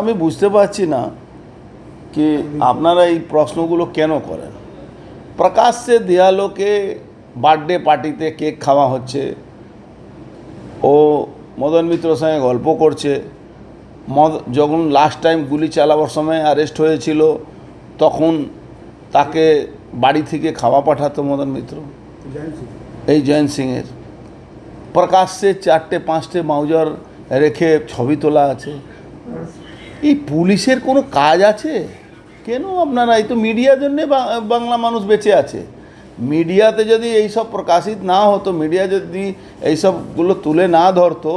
আমি বুঝতে পারছি না কি আপনারা এই প্রশ্নগুলো কেন করেন? প্রকাশ্যে দেয়ালোকে বার্থডে পার্টিতে কেক খাওয়া হচ্ছে, ও মদন মিত্রর সঙ্গে গল্প করছে, মদ যখন লাস্ট টাইম গুলি চালাবার সময় অ্যারেস্ট হয়েছিল, তখন তাকে বাড়ি থেকে খাওয়া পাঠাতো মদন মিত্র। এই জয়ন্ত সিংয়ের প্রকাশ্যে চারটে পাঁচটে মাউজার রেখে ছবি তোলা আছে। এই পুলিশের কোনো কাজ আছে? কেন আপনারা? এই তো মিডিয়ার জন্যে বাংলা মানুষ বেঁচে আছে। মিডিয়াতে যদি এইসব প্রকাশিত না হতো, মিডিয়া যদি এইসবগুলো তুলে না ধরতো,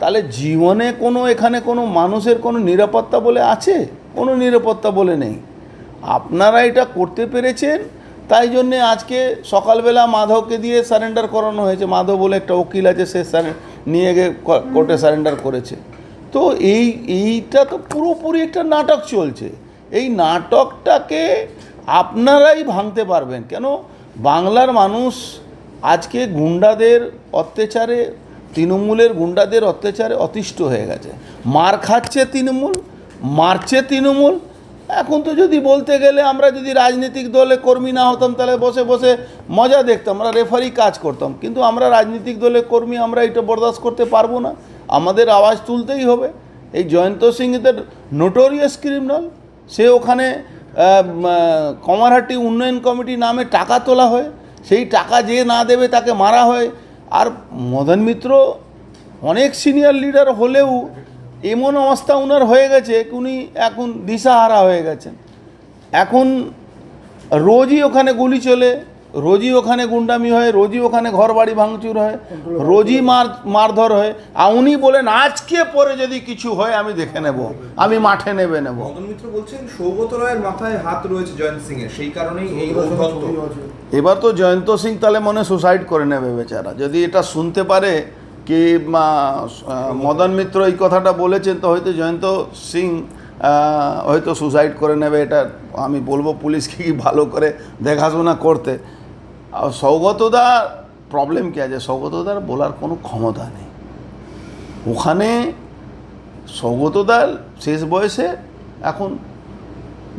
তাহলে জীবনে কোনো, এখানে কোনো মানুষের কোনো নিরাপত্তা বলে আছে? কোনো নিরাপত্তা বলে নেই। আপনারা এটা করতে পেরেছেন, তাই জন্যে আজকে সকালবেলা মাধবকে দিয়ে সারেন্ডার করানো হয়েছে। মাধব বলে একটা উকিল আছে, সে নিয়ে গিয়ে কোর্টে সারেন্ডার করেছে। তো এই, এইটা তো পুরোপুরি একটা নাটক চলছে। এই নাটকটাকে আপনারাই ভাঙতে পারবেন। কেন? বাংলার মানুষ আজকে গুন্ডাদের অত্যাচারে, তৃণমূলের গুন্ডাদের অত্যাচারে অতিষ্ঠ হয়ে গেছে। মার খাচ্ছে তৃণমূল, মারছে তৃণমূল। এখন তো যদি বলতে গেলে আমরা যদি রাজনৈতিক দলে কর্মী না হতাম, তাহলে বসে বসে মজা দেখতাম, আমরা রেফারি কাজ করতাম। কিন্তু আমরা রাজনৈতিক দলের কর্মী, আমরা এটা বরদাস্ত করতে পারব না। আমাদের আওয়াজ তুলতেই হবে। এই জয়ন্ত সিং এদের নোটোরিয়াস ক্রিমিনাল সে ওখানে কমারহাটি উন্নয়ন কমিটি নামে টাকা তোলা হয়। সেই টাকা যে না দেবে তাকে মারা হয়। আর মদন মিত্র অনেক সিনিয়র লিডার হলেও এমন অবস্থা ওনার হয়ে গেছে উনি এখন দিশাহারা হয়ে গেছেন। এখন রোজই ওখানে গুলি চলে রোজই ওখানে গুন্ডামি হয় রোজই ওখানে ঘর বাড়ি ভাঙচুর হয় রোজই মার মারধর হয়। আর উনি বলেন আজকে পরে যদি কিছু হয় আমি দেখে নেব আমি মাঠে নেবে নেব। মিত্র বলছেন সৌগত রায়ের মাথায় হাত রয়েছে জয়ন্ত সিং এর সেই কারণেই এই এবার তো জয়ন্ত সিং তাহলে মনে সুসাইড করে নেবে বেচারা। যদি এটা শুনতে পারে কি মা, মদন মিত্র এই কথাটা বলেছেন তো হয়তো জয়ন্ত সিং হয়তো সুসাইড করে নেবে। এটা আমি বলব পুলিশকে কি ভালো করে দেখাশোনা করতে। সৌগতদার প্রবলেম কি আছে? সৌগতদার বলার কোনো ক্ষমতা নেই। ওখানে সৌগতদার শেষ বয়সে এখন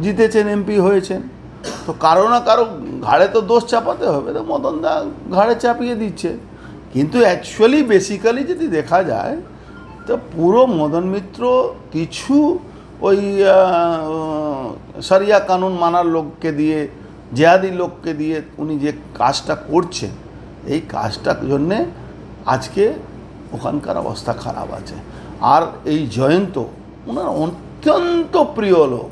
জিতেছেন এমপি হয়েছেন। তো কারও না কারও ঘাড়ে তো দোষ চাপাতে হবে। তো মদন দা ঘাড়ে চাপিয়ে দিচ্ছে। কিন্তু অ্যাকচুয়ালি বেসিক্যালি যদি দেখা যায়, তো পুরো মদন মিত্র কিছু ওই সারিয়া কানুন মানার লোককে দিয়ে জেহাদি লোককে দিয়ে উনি যে কাজটা করছেন এই কাজটার জন্যে আজকে ওখানকার অবস্থা খারাপ আছে। আর এই জয়ন্ত ওনার অত্যন্ত প্রিয় লোক।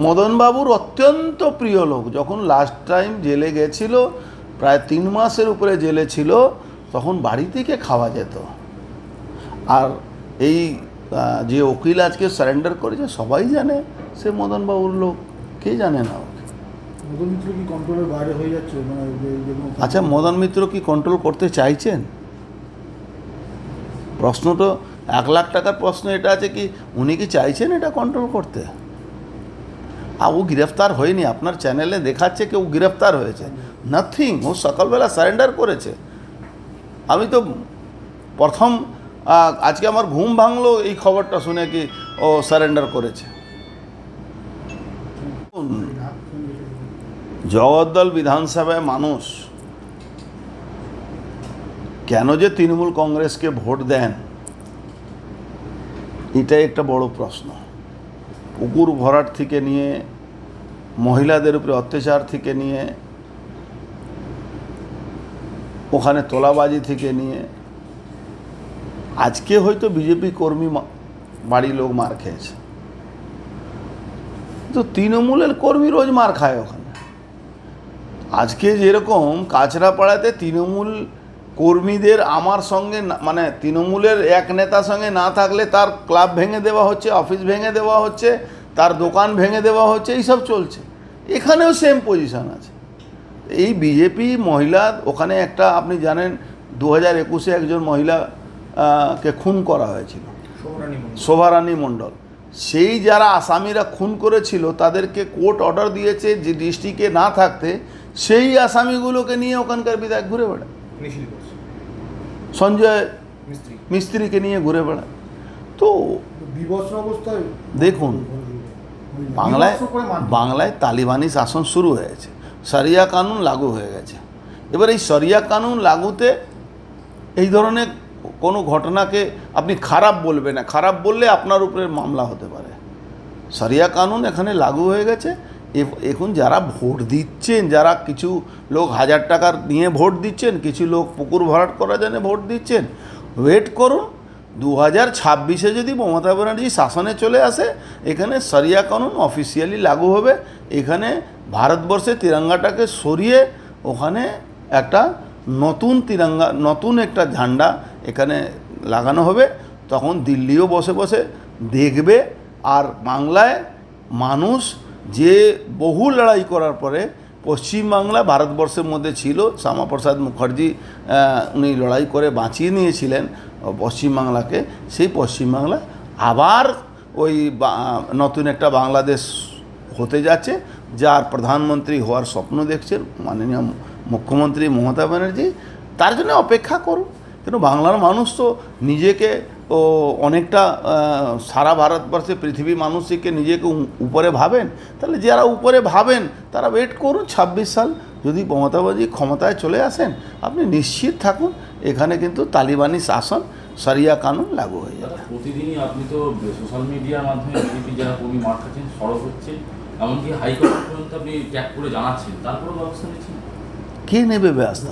মদনবাবুর অত্যন্ত প্রিয় লোক। যখন লাস্ট টাইম জেলে গেছিল প্রায় তিন মাসের উপরে জেলে ছিল তখন বাড়ি থেকে খাওয়া যেত। আর এই যে উকিল আজকে সারেন্ডার করেছে সবাই জানে সে মদনবাবুর লোক। কে জানে না মদন মিত্র কি কন্ট্রোলের বাইরে হয়ে যাচ্ছে? মানে আচ্ছা মদন মিত্র কি কন্ট্রোল করতে চাইছেন? প্রশ্ন তো এক লাখ টাকার প্রশ্ন এটা আছে কি উনি কি চাইছেন এটা কন্ট্রোল করতে? আর ও গ্রেফতার হয়নি আপনার চ্যানেলে দেখাচ্ছে কেউ গ্রেফতার হয়েছে। নাথিং ও সকালবেলা সারেন্ডার করেছে। আমি তো প্রথম আজকে আমার ঘুম ভাঙলো এই খবরটা শুনে কি ও সারেন্ডার করেছে। জগদ্দল বিধানসভায় মানুষ, কেন যে তৃণমূল কংগ্রেসকে ভোট দেন, এটাই একটা বড় প্রশ্ন। পুকুর ভরাট থেকে নিয়ে, মহিলাদের উপরে অত্যাচার থেকে নিয়ে, ওখানে তোলাবাজি থেকে নিয়ে, আজকে হয়তো বিজেপি কর্মী বাড়ির লোক মার খেয়েছে। তো তৃণমূলের কর্মী রোজ মার খায় ওখানে। আজকে যেরকম কাছড়াপাড়াতে তৃণমূল কর্মীদের আমার সঙ্গে না- মানে তৃণমূলের এক নেতার সঙ্গে না থাকলে তার ক্লাব ভেঙে দেওয়া হচ্ছে অফিস ভেঙে দেওয়া হচ্ছে তার দোকান ভেঙে দেওয়া হচ্ছে এইসব চলছে। এখানেও সেম পজিশন আছে। এই বিজেপি মহিলা ওখানে একটা আপনি জানেন দু হাজার একুশে একজন মহিলা আহ, কে খুন করা হয়েছিল। শোভারানী মণ্ডল। সেই যারা আসামিরা খুন করেছিল তাদেরকে কোর্ট অর্ডার দিয়েছে যে ডিস্ট্রিক্টে না থাকতে সেই আসামিগুলোকে নিয়ে ওখানকার বিধায়ক ঘুরে বেড়ায়। সঞ্জয় মিস্ত্রিকে নিয়ে ঘুরে বেড়ায়। তো অবস্থায় দেখুন, বাংলায়। বাংলায় তালিবানি শাসন শুরু হয়েছে শরিয়া কানুন লাগু হয়ে গেছে। এবার এই সরিয়া কানুন লাগুতে এই ধরনের কোনো ঘটনাকে আপনি খারাপ বলবেন না খারাপ বললে আপনার উপরে মামলা হতে পারে। সরিয়া কানুন এখানে লাগু হয়ে গেছে এখন যারা ভোট দিচ্ছেন, যারা কিছু লোক হাজার টাকার নিয়ে ভোট দিচ্ছেন, কিছু লোক পুকুর ভরাট করার জন্য ভোট দিচ্ছেন ওয়েট করুন। দু হাজার ছাব্বিশে যদি মমতা ব্যানার্জি শাসনে চলে আসে, এখানে সরিয়া কানুন অফিসিয়ালি লাগু হবে। এখানে ভারতবর্ষে তিরঙ্গাটাকে সরিয়ে ওখানে একটা নতুন তিরঙ্গা, নতুন একটা ঝান্ডা এখানে লাগানো হবে। তখন দিল্লিও বসে বসে দেখবে। আর বাংলায় মানুষ যে বহু লড়াই করার পরে পশ্চিমবাংলা ভারতবর্ষের মধ্যে ছিল, শ্যামাপ্রসাদ মুখার্জি উনি লড়াই করে বাঁচিয়ে নিয়েছিলেন পশ্চিমবাংলাকে সেই পশ্চিমবাংলা আবার ওই নতুন একটা বাংলাদেশ হতে যাচ্ছে, যার প্রধানমন্ত্রী হওয়ার স্বপ্ন দেখছেন, মাননীয় মুখ্যমন্ত্রী মমতা ব্যানার্জি। তার জন্য অপেক্ষা করুন। কিন্তু বাংলার মানুষ তো নিজেকে ও অনেকটা সারা ভারতবর্ষে পৃথিবীর মানুষকে নিজেকে উপরে ভাবেন তাহলে যারা উপরে ভাবেন তারা ওয়েট করুন ছাব্বিশ সাল যদি মমতা ব্যানার্জি ক্ষমতায় চলে আসেন আপনি নিশ্চিত থাকুন এখানে কিন্তু তালিবানি শাসন সারিয়া কানুন লাগু হয়ে যাবে। প্রতিদিনই আপনি তো সোশ্যাল মিডিয়ার মাধ্যমে বিজেপি যারা কর্মী মার খাচ্ছেন সরব হচ্ছেন এমনকি হাইকোর্ট পর্যন্ত আপনি ট্যাগ করে জানাচ্ছেন তারপরেও ব্যবস্থা নিচ্ছেন? কে নেবে ব্যবস্থা।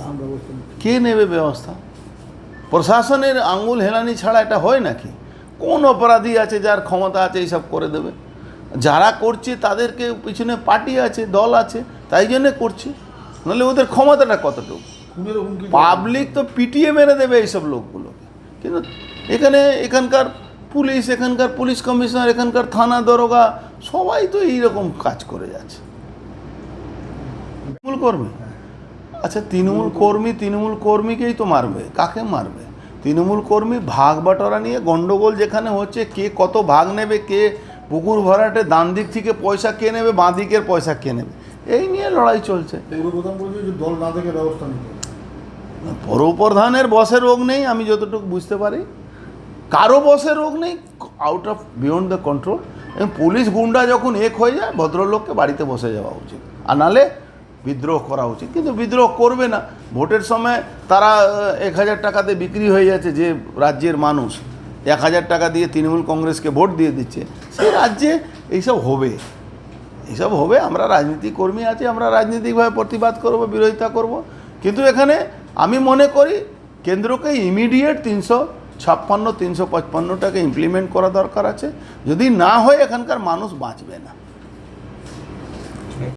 কে নেবে ব্যবস্থা? প্রশাসনের আঙুল হেলানি ছাড়া এটা হয় নাকি? কোন অপরাধী আছে যার ক্ষমতা আছে এইসব করে দেবে? যারা করছে তাদেরকে পিছনে পার্টি আছে দল আছে তাই জন্যে করছে। নাহলে ওদের ক্ষমতাটা কতটুকু? পাবলিক তো পিটিয়ে মেরে দেবে এইসব লোকগুলোকে। কিন্তু এখানে এখানকার পুলিশ এখানকার পুলিশ কমিশনার এখানকার থানা দরোগা সবাই তো এইরকম কাজ করে যাচ্ছে। তৃণমূল কর্মী আচ্ছা তৃণমূল কর্মী তৃণমূল কর্মীকেই তো মারবে। কাকে মারবে? তৃণমূল কর্মী ভাগ বাটোয়ারা নিয়ে গন্ডগোল যেখানে হচ্ছে কে কত ভাগ নেবে কে পুকুর ভরাটে ডান দিক থেকে পয়সা কে নেবে বাঁ দিকের পয়সা কে নেবে? এই নিয়ে লড়াই চলছে। দল না থেকে ব্যবস্থা নিতে। পৌরপ্রধানের বসে রোগ নেই আমি যতটুকু বুঝতে পারি। কারও বসে রোগ নেই out of beyond the control এবং পুলিশ গুন্ডা যখন এক হয়ে যায় ভদ্রলোককে বাড়িতে বসে যাওয়া উচিত। আর নালে বিদ্রোহ করা উচিত। কিন্তু বিদ্রোহ করবে না। ভোটের সময় তারা এক হাজার টাকাতে বিক্রি হয়ে যাচ্ছে যে রাজ্যের মানুষ। এক হাজার টাকা দিয়ে তৃণমূল কংগ্রেসকে ভোট দিয়ে দিচ্ছে। সেই রাজ্যে এইসব হবে। এইসব হবে, আমরা রাজনীতি কর্মী আছি, আমরা রাজনৈতিকভাবে প্রতিবাদ করব, বিরোধিতা করব। কিন্তু এখানে আমি মনে করি, কেন্দ্রকে ইমিডিয়েট তিনশো ছাপ্পান্ন, তিনশো পঁচপান্নটাকে ইমপ্লিমেন্ট করা দরকার আছে। যদি না হয়, এখানকার মানুষ বাঁচবে না।